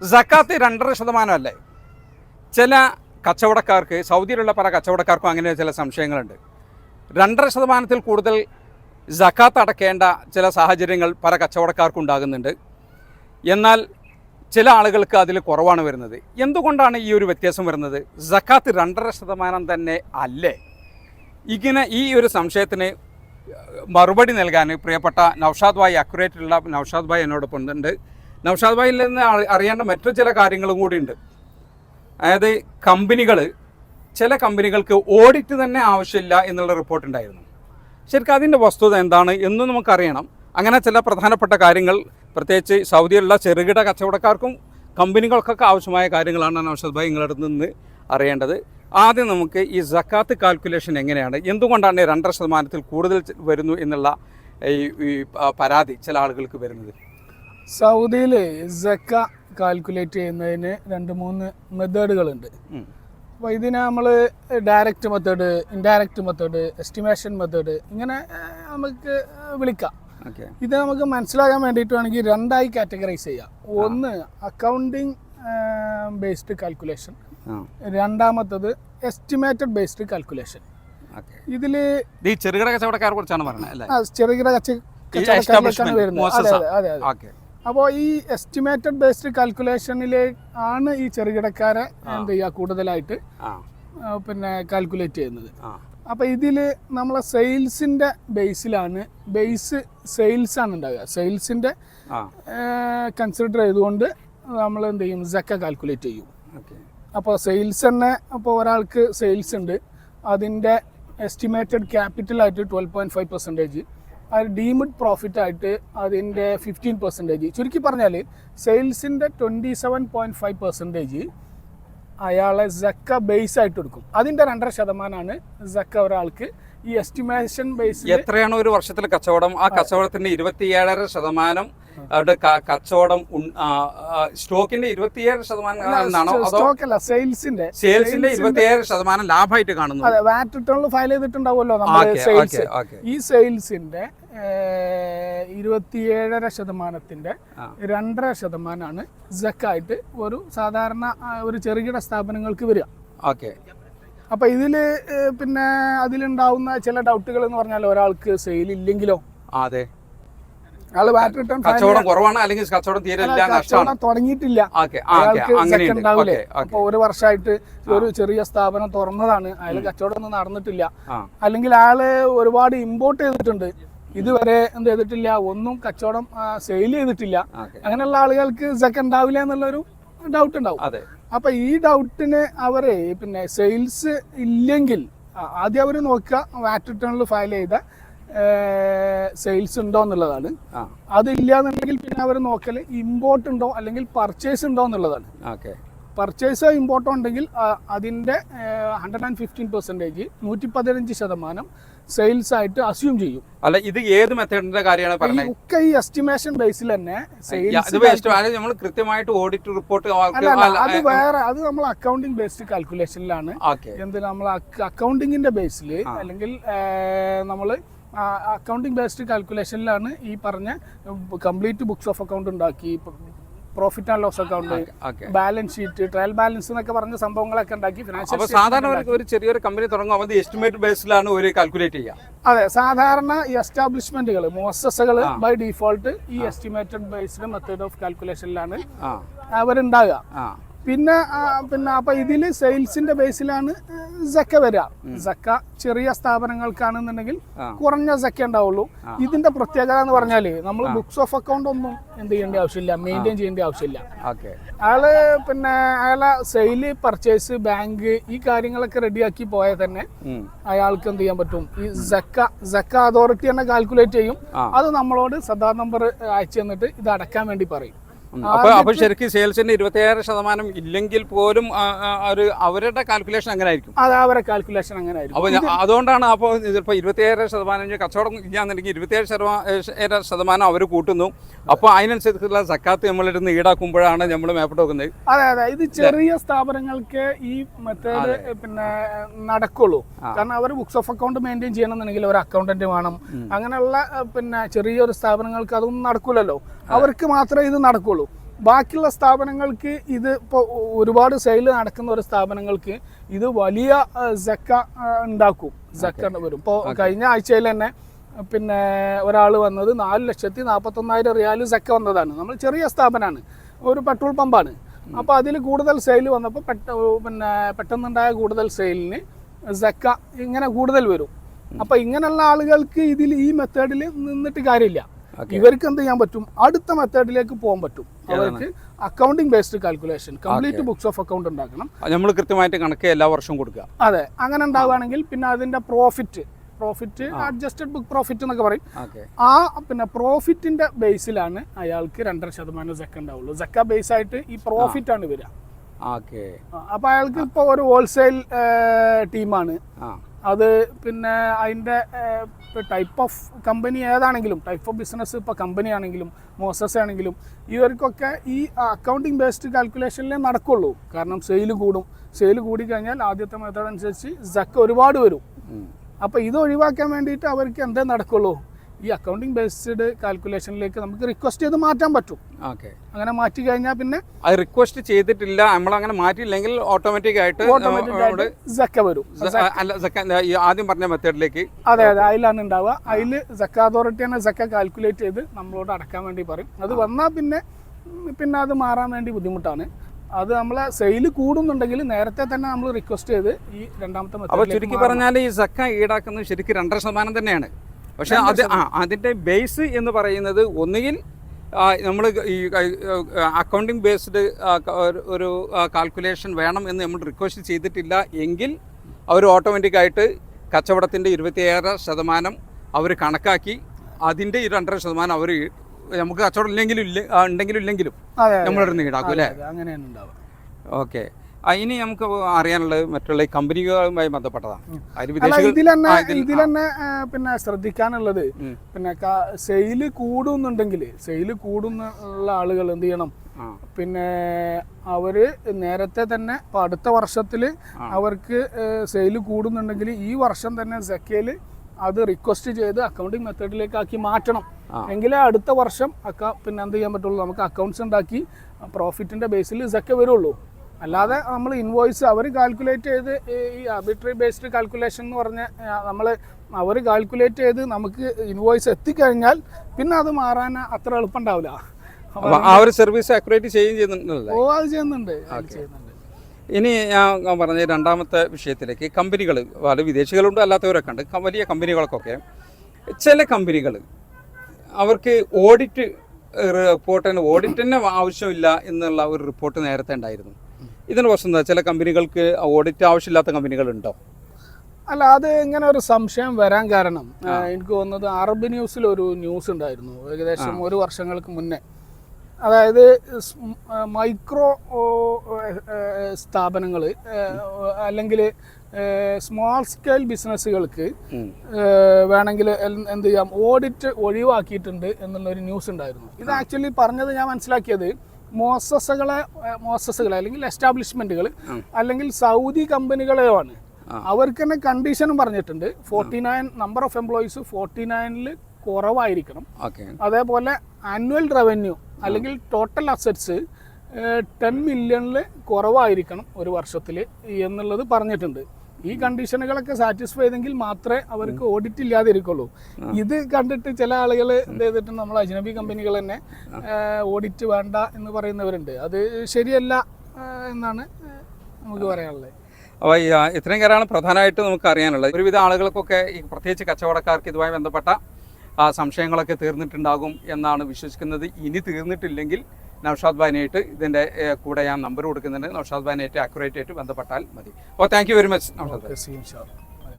സക്കാത്ത് രണ്ടര ശതമാനമല്ലേ? ചില കച്ചവടക്കാർക്ക് സൗദിയിലുള്ള പല കച്ചവടക്കാർക്കും അങ്ങനെ ചില സംശയങ്ങളുണ്ട്. രണ്ടര ശതമാനത്തിൽ കൂടുതൽ സക്കാത്ത് അടക്കേണ്ട ചില സാഹചര്യങ്ങൾ പല കച്ചവടക്കാർക്കും ഉണ്ടാകുന്നുണ്ട്. എന്നാൽ ചില ആളുകൾക്ക് അതിൽ കുറവാണ് വരുന്നത്. എന്തുകൊണ്ടാണ് ഈ ഒരു വ്യത്യാസം വരുന്നത്? സക്കാത്ത് രണ്ടര ശതമാനം തന്നെ അല്ലേ? ഇങ്ങനെ ഈ ഒരു സംശയത്തിന് മറുപടി നൽകാൻ പ്രിയപ്പെട്ട നൗഷാദ് ഭായ് അക്യുറേറ്റുള്ള നൗഷാദ് ഭായ് എന്നോടൊപ്പം ഉണ്ട്. നൗഷാദ് ഭായിൽ നിന്ന് അറിയേണ്ട മറ്റു ചില കാര്യങ്ങളും കൂടിയുണ്ട്. അതായത് കമ്പനികൾ ചില കമ്പനികൾക്ക് ഓഡിറ്റ് തന്നെ ആവശ്യമില്ല എന്നുള്ള റിപ്പോർട്ട് ഉണ്ടായിരുന്നു. ശരിക്കും അതിന്റെ വസ്തുത എന്താണ് എന്ന് നമുക്കറിയണം. അങ്ങനെ ചില പ്രധാനപ്പെട്ട കാര്യങ്ങൾ പ്രത്യേകിച്ച് സൗദിയിലുള്ള ചെറുകിട കച്ചവടക്കാർക്കും കമ്പനികൾക്കൊക്കെ ആവശ്യമായ കാര്യങ്ങളാണ് നൗഷദ് ഭായ് നിങ്ങളുടെ നിന്ന് അറിയേണ്ടത്. ആദ്യം നമുക്ക് ഈ സക്കാത്ത് കാൽക്കുലേഷൻ എങ്ങനെയാണ്? എന്തുകൊണ്ടാണ് രണ്ടര ശതമാനത്തിൽ കൂടുതൽ വരുന്നു എന്നുള്ള ഈ പരാതി ചില ആളുകൾക്ക് വരുന്നത്? സൗദിയിൽ ജക്ക കാൽക്കുലേറ്റ് ചെയ്യുന്നതിന് രണ്ട് മൂന്ന് മെത്തേഡുകളുണ്ട്. അപ്പോൾ ഇതിന് നമ്മൾ direct method indirect method estimation method ഇങ്ങനെ നമുക്ക് വിളിക്കാം. ഇത് നമുക്ക് മനസ്സിലാക്കാൻ വേണ്ടിയിട്ട് വേണമെങ്കിൽ രണ്ടായി കാറ്റഗറൈസ് ചെയ്യാം. ഒന്ന് അക്കൗണ്ടിങ് ബേസ്ഡ് കാൽക്കുലേഷൻ രണ്ടാമത്തത് എസ്റ്റിമേറ്റഡ് ബേസ്ഡ് കാൽക്കുലേഷൻ ഇതിൽ ചെറുകിട കച്ചവടക്കാരെ കുറിച്ചാണ് പറയുന്നത് അല്ലേ? ചെറുകിട കച്ച കച്ചവടക്കാരിലേക്കാണ് വരുന്നത്. അതെ അതെ അതെ അതെ. ഓക്കെ. അപ്പോൾ ഈ എസ്റ്റിമേറ്റഡ് ബേസ്ഡ് കാൽക്കുലേഷനിലെ ആണ് ഈ ചെറുകിടക്കാരെ എന്ത് ചെയ്യുക? കൂടുതലായിട്ട് പിന്നെ കാൽക്കുലേറ്റ് ചെയ്യുന്നത്. അപ്പോൾ ഇതിൽ നമ്മളെ സെയിൽസിന്റെ ബേസിലാണ് ബേസ് സെയിൽസ് ആണ് ഉണ്ടാവുക സെയിൽസിന്റെ കൺസിഡർ ചെയ്തുകൊണ്ട് നമ്മൾ എന്ത് ചെയ്യും? ജക്ക കാൽക്കുലേറ്റ് ചെയ്യും. അപ്പോൾ സെയിൽസ് തന്നെ അപ്പോൾ ഒരാൾക്ക് സെയിൽസ് ഉണ്ട്. അതിന്റെ എസ്റ്റിമേറ്റഡ് ക്യാപിറ്റലായിട്ട് ട്വൽവ് പോയിന്റ് ഫൈവ് പെർസെന്റേജ് അത് ഡീംഡ് പ്രോഫിറ്റ് ആയിട്ട് അതിന്റെ ഫിഫ്റ്റീൻ പെർസെന്റേജ് ചുരുക്കി പറഞ്ഞാൽ സെയിൽസിന്റെ twenty seven point five percentage അയാളെ ജക്ക ബേസ് ആയിട്ട് എടുക്കും. അതിന്റെ രണ്ടര ശതമാനമാണ് ജക്ക ഒരാൾക്ക് ഈ എസ്റ്റിമേഷൻ ബേസ് എത്രയാണ് ഒരു വർഷത്തിൽ കച്ചവടം? ആ കച്ചവടത്തിന്റെ ഇരുപത്തിയേഴര ശതമാനം അവരുടെ കച്ചവടം സ്റ്റോക്കിന്റെ ഇരുപത്തിയേഴ് ശതമാനം സ്റ്റോക്കല്ല സെയിൽസിന്റെ. സെയിൽസിന്റെ ഇരുപത്തിയേഴ് ശതമാനം ലാഭമായിട്ട് കാണുന്നു? അതെ വാറ്റ് റിട്ടേണിൽ ഫയൽ ചെയ്തിട്ടുണ്ടാവുമല്ലോ നമ്മുടെ സെയിൽസ് ഈ സെയിൽസിന്റെ ഇരുപത്തിയേഴര ശതമാനത്തിന്റെ. രണ്ടര ശതമാനമാണ് ജക്കായിട്ട് ഒരു സാധാരണ ഒരു ചെറുകിട സ്ഥാപനങ്ങൾക്ക് വരിക. ഓക്കെ. അപ്പൊ ഇതിൽ പിന്നെ അതിലുണ്ടാവുന്ന ചില ഡൗട്ടുകൾ എന്ന് പറഞ്ഞാൽ ഒരാൾക്ക് സെയിൽ ഇല്ലെങ്കിലോ? അതെ. റിട്ടേൺ കച്ചവടം കുറവാണ് അല്ലെങ്കിൽ കച്ചവടം തീരെ കച്ചവടം തുടങ്ങിയിട്ടില്ല. ഉണ്ടാവില്ലേ അപ്പൊ ഒരു വർഷമായിട്ട് ഒരു ചെറിയ സ്ഥാപനം തുറന്നതാണ്. അയാൾ കച്ചവടം ഒന്നും നടന്നിട്ടില്ല. അല്ലെങ്കിൽ അയാൾ ഒരുപാട് ഇമ്പോർട്ട് ചെയ്തിട്ടുണ്ട്. ഇതുവരെ എന്ത് ചെയ്തിട്ടില്ല ഒന്നും കച്ചവടം സെയിൽ ചെയ്തിട്ടില്ല. അങ്ങനെയുള്ള ആളുകൾക്ക് സെക്കൻഡ് ഉണ്ടാവില്ല എന്നുള്ളൊരു ഡൗട്ട് ഉണ്ടാവും. അതെ അപ്പൊ ഈ ഡൗട്ടിന് അവരെ പിന്നെ സെയിൽസ് ഇല്ലെങ്കിൽ ആദ്യം അവർ നോക്കുക വാറ്റ് റിട്ടേണിൽ ഫയൽ ചെയ്ത സെയിൽസ് ഉണ്ടോ എന്നുള്ളതാണ്. അതില്ലാന്നുണ്ടെങ്കിൽ അതില്ല എന്നുണ്ടെങ്കിൽ പിന്നെ അവർ നോക്കൽ ഇമ്പോർട്ട് ഉണ്ടോ അല്ലെങ്കിൽ പർച്ചേസ് ഉണ്ടോ എന്നുള്ളതാണ്. ഓക്കെ. പർച്ചേസ് ഇമ്പോർട്ടോ ഉണ്ടെങ്കിൽ അതിന്റെ ഹൺഡ്രഡ് ആൻഡ് ഫിഫ്റ്റീൻ പെർസെന്റേജ് നൂറ്റി പതിനഞ്ച് ശതമാനം സെയിൽസ് ആയിട്ട് അസ്യൂം ചെയ്യും. അല്ല ഇത് ഏത് മെത്തേഡിന്റെ കാര്യമാണ് പറഞ്ഞത് ഒക്കെ ഈ എസ്റ്റിമേഷൻ ബേസിൽ തന്നെ സെയിൽസ് നമ്മൾ കൃത്യമായിട്ട് ഓഡിറ്റ് റിപ്പോർട്ട് അത് വേറെ അത് നമ്മൾ അക്കൗണ്ടിങ് ബേസ്ഡ് കാൽക്കുലേഷനിലാണ് എന്ത് നമ്മൾ അക്കൗണ്ടിങ്ങിന്റെ ബേസിൽ അല്ലെങ്കിൽ നമ്മൾ അക്കൗണ്ടിങ് ബേസ്ഡ് കാൽക്കുലേഷനിലാണ് ഈ പറഞ്ഞ കംപ്ലീറ്റ് ബുക്സ് ഓഫ് അക്കൗണ്ട് ഉണ്ടാക്കി profit and loss account balance sheet trial balance എന്നൊക്കെ പറഞ്ഞ സംഭവങ്ങളൊക്കെ ഉണ്ടാക്കി ഫിനാൻഷ്യൽ സാധാരണ ഒരു- ചെറിയൊരു കമ്പനി തുടങ്ങുമ്പോൾ അത് എസ്റ്റിമേറ്റ് ബേസിലാണ് ഒരു കാൽക്കുലേറ്റ് ചെയ്യുക. അതെ സാധാരണ ഈ എസ്റ്റാബ്ലിഷ്മെന്റുകൾ മോസസുകൾ ബൈ ഡിഫോൾട്ട് ഈ എസ്റ്റിമേറ്റഡ് ബേസ്ഡ് മെത്തേഡ് ഓഫ് കാൽക്കുലേഷനിലാണ് അവരുണ്ടാകുക പിന്നെ പിന്നെ അപ്പൊ ഇതിൽ സെയിൽസിന്റെ ബേസിലാണ് സക്ക വരിക സക്ക ചെറിയ സ്ഥാപനങ്ങൾക്കാണെന്നുണ്ടെങ്കിൽ. കുറഞ്ഞ സക്ക ഉണ്ടാവുള്ളൂ. ഇതിന്റെ പ്രത്യേകത എന്ന് പറഞ്ഞാൽ നമ്മൾ ബുക്സ് ഓഫ് അക്കൗണ്ട് ഒന്നും എന്ത് ചെയ്യേണ്ട ആവശ്യമില്ല. മെയിന്റെയിൻ ചെയ്യേണ്ട ആവശ്യമില്ല. ഓക്കെ. അയാൾ പിന്നെ അയാളെ സെയിൽ പർച്ചേസ് ബാങ്ക് ഈ കാര്യങ്ങളൊക്കെ റെഡിയാക്കി പോയാൽ തന്നെ അയാൾക്ക് എന്ത് ചെയ്യാൻ പറ്റും? ഈ സക്ക സക്ക അതോറിറ്റി തന്നെ കാൽക്കുലേറ്റ് ചെയ്യും. അത് നമ്മളോട് സദാ നമ്പർ അയച്ചു തന്നിട്ട് ഇത് അടക്കാൻ വേണ്ടി പറയും. അപ്പൊ അപ്പൊ ശരിക്കും സെയിൽസിന്റെ ഇരുപത്തിയേഴ് ശതമാനം ഇല്ലെങ്കിൽ പോലും ഒരു അവരുടെ കാൽക്കുലേഷൻ അങ്ങനെ ആയിരിക്കും അത് അവരുടെ കാൽക്കുലേഷൻ അങ്ങനെ ആയിരിക്കും അപ്പൊ അതുകൊണ്ടാണ് അപ്പോൾ ചിലപ്പോൾ ഇരുപത്തിയേഴ് ശതമാനം കച്ചവടം ഇല്ലാന്നുണ്ടെങ്കിൽ ഇരുപത്തിയേഴ് ശതമാനം ശതമാനം അവർ കൂട്ടുന്നു. അപ്പോൾ അതിനനുസരിച്ചുള്ള സക്കാത്ത് നമ്മളിരുന്ന് ഈടാക്കുമ്പോഴാണ് നമ്മൾ മേപ്പോട്ട് വെക്കുന്നത് അതെ അതെ. ഇത് ചെറിയ സ്ഥാപനങ്ങൾക്ക് ഈ മെത്തേഡ് പിന്നെ നടക്കുള്ളൂ. കാരണം അവർ ബുക്സ് ഓഫ് അക്കൗണ്ട് മെയിന്റെയിൻ ചെയ്യണമെന്നുണ്ടെങ്കിൽ ഒരു അക്കൗണ്ടന്റ് വേണം. അങ്ങനെയുള്ള പിന്നെ ചെറിയൊരു സ്ഥാപനങ്ങൾക്ക് അതൊന്നും നടക്കൂലല്ലോ. അവർക്ക് മാത്രമേ ഇത് നടക്കുള്ളൂ. ബാക്കിയുള്ള സ്ഥാപനങ്ങൾക്ക് ഇത് ഇപ്പോൾ ഒരുപാട് സെയിൽ നടക്കുന്ന ഒരു സ്ഥാപനങ്ങൾക്ക് ഇത് വലിയ ജക്ക ഉണ്ടാക്കും. ജക്ക വരും. ഇപ്പോൾ കഴിഞ്ഞ ആഴ്ചയിൽ തന്നെ പിന്നെ ഒരാൾ വന്നത് നാല് ലക്ഷത്തി നാൽപ്പത്തൊന്നായിരം റിയാൽ ജക്ക വന്നതാണ്. നമ്മൾ ചെറിയ സ്ഥാപനമാണ്. ഒരു പെട്രോൾ പമ്പാണ്. അപ്പോൾ അതിൽ കൂടുതൽ സെയിൽ വന്നപ്പോൾ പെട്ട പിന്നെ പെട്ടെന്നുണ്ടായ കൂടുതൽ സെയിലിന് ജക്ക ഇങ്ങനെ കൂടുതൽ വരും. അപ്പോൾ ഇങ്ങനെയുള്ള ആളുകൾക്ക് ഇതിൽ ഈ മെത്തേഡിൽ നിന്നിട്ട് കാര്യമില്ല. ഇവർക്ക് എന്ത് ചെയ്യാൻ പറ്റും? അടുത്ത മെത്തേഡിലേക്ക് പോകാൻ പറ്റും. അവർക്ക് accounting based calculation complete books of account ഉണ്ടാക്കണം. നമ്മൾ കൃത്യമായിട്ട് കണക്ക് എല്ലാ വർഷവും കൊടുക്കുക. അതെ. അങ്ങനെ ഉണ്ടാവുകയാണെങ്കിൽ പിന്നെ അതിന്റെ profit profit adjusted book profit എന്നൊക്കെ പറയും. ആ പിന്നെ പ്രോഫിറ്റിന്റെ ബേസിലാണ് അയാൾക്ക് രണ്ടര ശതമാനം സെക്ക ഉണ്ടാവുള്ളൂ. സെക്ക ബേസ് ആയിട്ട് ഈ പ്രോഫിറ്റ് ആണ് വരിക. അപ്പൊ അയാൾക്ക് ഇപ്പൊ ഒരു ഹോൾസെയിൽ ടീമാണ് അത് പിന്നെ അതിന്റെ ടൈപ്പ് ഓഫ് കമ്പനി ഏതാണെങ്കിലും ടൈപ്പ് ഓഫ് ബിസിനസ് ഇപ്പോൾ കമ്പനി ആണെങ്കിലും മോസസ് ആണെങ്കിലും ഇവർക്കൊക്കെ ഈ അക്കൗണ്ടിങ് ബേസ്ഡ് കാൽക്കുലേഷനിലേ നടക്കുള്ളൂ. കാരണം സെയിൽ കൂടും. സെയിൽ കൂടിക്കഴിഞ്ഞാൽ ആദ്യത്തെ മെത്തേഡ് അനുസരിച്ച് ജക്ക് ഒരുപാട് വരും. അപ്പോൾ ഇത് ഒഴിവാക്കാൻ വേണ്ടിയിട്ട് അവർക്ക് എന്തേ നടക്കുള്ളൂ? ഈ അക്കൗണ്ടിങ് ബേസ്ഡ് കാൽക്കുലേഷനിലേക്ക് നമുക്ക് റിക്വസ്റ്റ് ചെയ്ത് മാറ്റാൻ പറ്റും. ഓക്കെ അങ്ങനെ മാറ്റി കഴിഞ്ഞാൽ പിന്നെ അത് റിക്വസ്റ്റ് ചെയ്തിട്ടില്ല നമ്മൾ അങ്ങനെ മാറ്റിയില്ലെങ്കിൽ ഓട്ടോമാറ്റിക് ആയിട്ട് ജക്ക വരും. അല്ല ഈ ആദ്യം പറഞ്ഞ മെത്തേഡിലേക്ക് അതെ അതെ അതിലാണ് ഉണ്ടാവുക. അതിൽ ജക്ക അതോറിറ്റി തന്നെ ജക്ക കാൽക്കുലേറ്റ് ചെയ്ത് നമ്മളോട് അടക്കാൻ വേണ്ടി പറയും. അത് വന്നാൽ പിന്നെ പിന്നെ അത് മാറാൻ വേണ്ടി ബുദ്ധിമുട്ടാണ്. അത് നമ്മളെ സെയിൽ കൂടുന്നുണ്ടെങ്കിൽ നേരത്തെ തന്നെ നമ്മൾ റിക്വസ്റ്റ് ചെയ്ത് ഈ രണ്ടാമത്തെ അപ്പോൾ ചുരുക്കി പറഞ്ഞാൽ ഈ സക്ക ഈടാക്കുന്നത് ശരിക്കും രണ്ടര ശതമാനം തന്നെയാണ്. പക്ഷെ അത് ആ അതിന്റെ ബേസ് എന്ന് പറയുന്നത് ഒന്നുകിൽ നമ്മൾ ഈ അക്കൗണ്ടിങ് ബേസ്ഡ് ഒരു കാൽക്കുലേഷൻ വേണം എന്ന് നമ്മൾ റിക്വസ്റ്റ് ചെയ്തിട്ടില്ല എങ്കിൽ അവർ ഓട്ടോമാറ്റിക്കായിട്ട് കച്ചവടത്തിന്റെ ഇരുപത്തിയേഴ് ശതമാനം അവർ കണക്കാക്കി അതിന്റെ ഈ രണ്ടര ശതമാനം അവർ നമുക്ക് കച്ചവടം ഇല്ലെങ്കിലും ഇല്ല ഉണ്ടെങ്കിലും ഇല്ലെങ്കിലും നമ്മളിടുന്ന് ഈടാക്കും അല്ലേ? അങ്ങനെയാണ് ഉണ്ടാവുക. ഓക്കെ. ഇനി നമുക്ക് അറിയാനുള്ളത് മറ്റുള്ള കമ്പനികളുമായി ബന്ധപ്പെട്ടതാണ്. ഇതിൽ തന്നെ ഇതിൽ- ഇതിൽ തന്നെ പിന്നെ ശ്രദ്ധിക്കാനുള്ളത്. പിന്നെ സെയിൽ കൂടുന്നുണ്ടെങ്കിൽ സെയിൽ കൂടുന്നുള്ള ആളുകൾ എന്ത് ചെയ്യണം? പിന്നെ അവർ നേരത്തെ തന്നെ ഇപ്പൊ അടുത്ത വർഷത്തിൽ അവർക്ക് സെയിൽ കൂടുന്നുണ്ടെങ്കിൽ ഈ വർഷം തന്നെ സെക്കയിൽ അത് റിക്വസ്റ്റ് ചെയ്ത് അക്കൗണ്ടിങ് മെത്തേഡിലേക്ക് ആക്കി മാറ്റണം. എങ്കിലേ അടുത്ത വർഷം അക്ക പിന്നെ എന്ത് ചെയ്യാൻ പറ്റുള്ളൂ? നമുക്ക് അക്കൗണ്ട്സ് ഉണ്ടാക്കി പ്രോഫിറ്റിന്റെ ബേസിൽ സെക്ക വരുള്ളൂ. അല്ലാതെ നമ്മൾ ഇൻവോയ്സ് അവർ കാൽക്കുലേറ്റ് ചെയ്ത് ഈ ആർബിട്രറി ബേസ്ഡ് കാൽക്കുലേഷൻ എന്ന് പറഞ്ഞ നമ്മൾ അവർ കാൽക്കുലേറ്റ് ചെയ്ത് നമുക്ക് ഇൻവോയ്സ് എത്തിക്കഴിഞ്ഞാൽ പിന്നെ അത് മാറാൻ അത്ര എളുപ്പം ഉണ്ടാവില്ല ആ ഒരു സർവീസ് അക്യുറേറ്റ് ചെയ്യും ചെയ്യുന്നുണ്ട് ഓ അത് ചെയ്യുന്നുണ്ട്. അത് ചെയ്യുന്നുണ്ട്. ഇനി ഞാൻ പറഞ്ഞ രണ്ടാമത്തെ വിഷയത്തിലേക്ക് കമ്പനികൾ പല വിദേശികളുണ്ട് അല്ലാത്തവരൊക്കെ ഉണ്ട്. വലിയ കമ്പനികൾക്കൊക്കെ ചില കമ്പനികൾ അവർക്ക് ഓഡിറ്റ് റിപ്പോർട്ടിന് ഓഡിറ്റിന് ആവശ്യമില്ല എന്നുള്ള ഒരു റിപ്പോർട്ട് നേരത്തെ ഉണ്ടായിരുന്നു. ഇതിന് പ്രശ്നം എന്താ ചില കമ്പനികൾക്ക് ഓഡിറ്റ് ആവശ്യമില്ലാത്ത കമ്പനികളുണ്ടോ? അല്ല അത് ഇങ്ങനെ ഒരു സംശയം വരാൻ കാരണം എനിക്ക് തോന്നുന്നത് അറബ് ന്യൂസിൽ ഒരു ന്യൂസ് ഉണ്ടായിരുന്നു ഏകദേശം ഒരു വർഷങ്ങൾക്ക് മുന്നേ. അതായത് മൈക്രോ സ്ഥാപനങ്ങൾ അല്ലെങ്കിൽ സ്മോൾ സ്കെയിൽ ബിസിനസ്സുകൾക്ക് വേണമെങ്കിൽ എന്ത് ചെയ്യാം ഓഡിറ്റ് ഒഴിവാക്കിയിട്ടുണ്ട് എന്നുള്ളൊരു ന്യൂസ് ഉണ്ടായിരുന്നു. ഇത് ആക്ച്വലി പറഞ്ഞത് ഞാൻ മനസ്സിലാക്കിയത് മോസസുകളെ മോസസുകളെ അല്ലെങ്കിൽ എസ്റ്റാബ്ലിഷ്മെന്റുകൾ അല്ലെങ്കിൽ സൗദി കമ്പനികളെയാണ്. അവർക്ക് തന്നെ കണ്ടീഷനും പറഞ്ഞിട്ടുണ്ട്. Forty nine number of employees forty നയനിൽ കുറവായിരിക്കണം. അതേപോലെ ആനുവൽ റവന്യൂ അല്ലെങ്കിൽ ടോട്ടൽ അസറ്റ്സ് ടെൻ മില്യണിൽ കുറവായിരിക്കണം ഒരു വർഷത്തിൽ എന്നുള്ളത് പറഞ്ഞിട്ടുണ്ട്. ഈ കണ്ടീഷനുകളൊക്കെ സാറ്റിസ്ഫൈ ചെയ്തെങ്കിൽ മാത്രമേ അവർക്ക് ഓഡിറ്റ് ഇല്ലാതെ ഇരിക്കുള്ളൂ ഇത് കണ്ടിട്ട് ചില ആളുകൾ എന്ത് ചെയ്തിട്ട് നമ്മൾ അജ്നബി കമ്പനികൾ തന്നെ ഓഡിറ്റ് വേണ്ട എന്ന് പറയുന്നവരുണ്ട്. അത് ശരിയല്ല എന്നാണ് നമുക്ക് പറയാനുള്ളത്. അപ്പോൾ ഇത്രയും കാര്യമാണ് പ്രധാനമായിട്ട് നമുക്ക് അറിയാനുള്ളത്. ഒരുവിധ ആളുകൾക്കൊക്കെ ഈ പ്രത്യേകിച്ച് കച്ചവടക്കാർക്ക് ഇതുമായി ബന്ധപ്പെട്ട സംശയങ്ങളൊക്കെ തീർന്നിട്ടുണ്ടാകും എന്നാണ് വിശ്വസിക്കുന്നത്. ഇനി തീർന്നിട്ടില്ലെങ്കിൽ നൗഷാദ് ബാനായിട്ട് ഇതിന്റെ കൂടെ ഞാൻ നമ്പർ കൊടുക്കുന്നുണ്ട്. നൗഷാദ് ബാനായിട്ട് അക്യുറേറ്റ് ആയിട്ട് ബന്ധപ്പെട്ടാൽ മതി. ഓ thank you very much Naushad